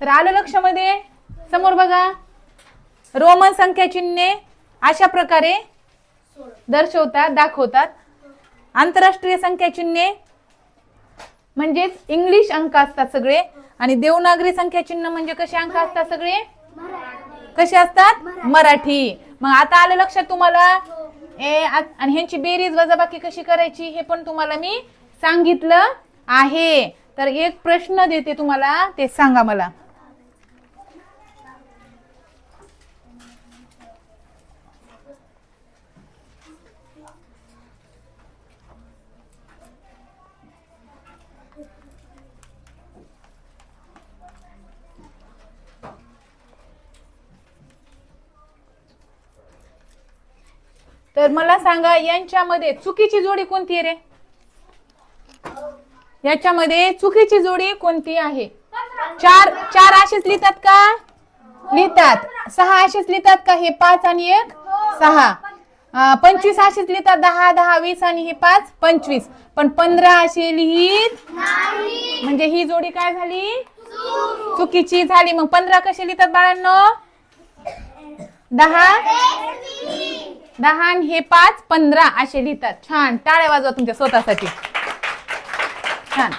तर आलं लक्षामध्ये? समोर बघा. रोमन संख्या चिन्हे अशा प्रकारे दर्शवतात दाखवतात. आंतरराष्ट्रीय संख्या चिन्हे म्हणजेच इंग्लिश अंक असतात सगळे. आणि देवनागरी संख्या चिन्ह म्हणजे कसे अंक असतात सगळे? कसे असतात? मराठी. मग आता आलं लक्षात तुम्हाला? ए आ- आणि ह्यांची बेरीज वजाबाकी कशी करायची हे पण तुम्हाला मी सांगितलं आहे. तर एक प्रश्न देते तुम्हाला ते सांगा मला. तर मला सांगा यांच्यामध्ये चुकीची जोडी कोणती आहे रे? याच्यामध्ये चुकीची जोडी कोणती आहे? चार चार असेच लिहितात का? लिहितात. सहा असेच लिहितात का? हे पाच आणि एक सहा. पंचवीस असेच लिहितात. दहा दहा वीस आणि हे पाच पंचवीस. पण पंधरा असे लिहित म्हणजे ही जोडी काय झाली? चुकीची झाली. मग पंधरा कसे लिहितात बाळांनो? दहा. दहा आणि हे पाच पंधरा असे लिहितात. छान. टाळ्या वाजवा तुमच्या स्वतःसाठी. छान.